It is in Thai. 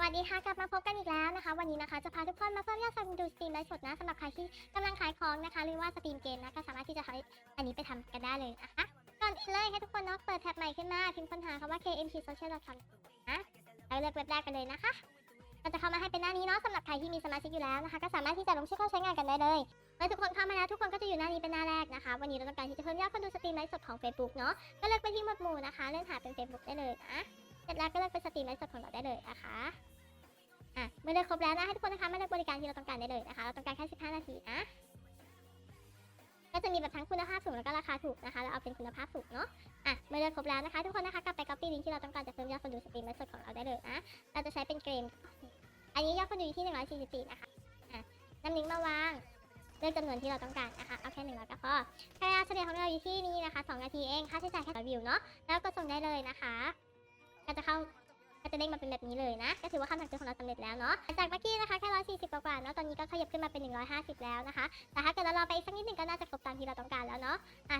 วัสดีค่ะกลับมาพบกันอีกแล้วนะคะ วันนี้นะคะจะพาทุกคนมาเพิ่มยอดซับดูสตรีมไลฟ์สดนะสำหรับใครที่กำลังขายของนะคะ หรือว่าสตรีมเกมนะก็สามารถที่จะใช้อันนี้ไปทำกันได้เลยนะคะก่อนอื่นเลยให้ทุกคนเนาะเปิดแท็บใหม่ขึ้นมาพิมพ์ค้นหาคำว่า kmtsocial.com นะแล้วเลือกเว็บแรกไปเลยนะคะก็จะเข้ามาให้เป็นหน้านี้เนาะสำหรับใครที่มีสมาชิกอยู่แล้วนะคะ ก็สามารถที่จะลงชื่อเข้าใช้งานกันได้เลยเมื่อทุกคนเข้ามาแล้วทุกคนก็จะอยู่หน้านี้เป็นหน้าแรกนะคะ วันนี้เราต้องการที่จะเพิ่มยอดคนดูสตรีมไลฟ์สดของ Facebook เนาะก็เลือกไปที่หมวดหมู่นะคะเลื่อนหาเป็น Facebook ได้เลยนะ ร็จแล้วก็เลือกเป็นสตรีมไลฟ์สดของเราได้เลยนะคะอะเมื่อเลือกครบแล้วนะให้ทุกคนนะคะมาเลือกบริการที่เราต้องการได้เลยนะคะเราต้องการแค่15 นาทีนะก็จะมีแบบทั้งคุณภาพสูงแล้วก็ราคาถูกนะคะเราเอาเป็นคุณภาพสูงเนาะอะเมื่อเลือกครบแล้วนะคะ ทุกคนนะคะกลับไป copy ลิงก์ที่เราต้องการจะเพิ่มยอดคนดูสตรีมไลฟ์สดของเราได้เลยนะเราจะใช้เป็นเกม อันนี้ยอดคนดูอยู่ที่ 144 นะคะอะนำลิงก์มาวางเลือกจำนวนที่เราต้องการนะคะเอาแค่หนึ่งร้อยก็พอค่าเฉลี่ยของเราอยู่ที่นี่นะคะ2นาทีเองค่าใช้จ่ายแค่ร้อวิวเนาะแล้วก็ส่งได้เลยนะคะ จะเด้งมาเป็นแบบนี้เลยนะ ก็ถือว่าคำสั่งซื้อของเราสำเร็จแล้วเนาะจากเมื่อกี้นะคะแค่140กว่าๆเนาะตอนนี้ก็ขยับขึ้นมาเป็น 150 แล้วนะคะ แต่ถ้าเกิดเรารอไปอีกสักนิดหนึ่งก็น่าจะครบตามที่เราต้องการแล้วเนาะอะ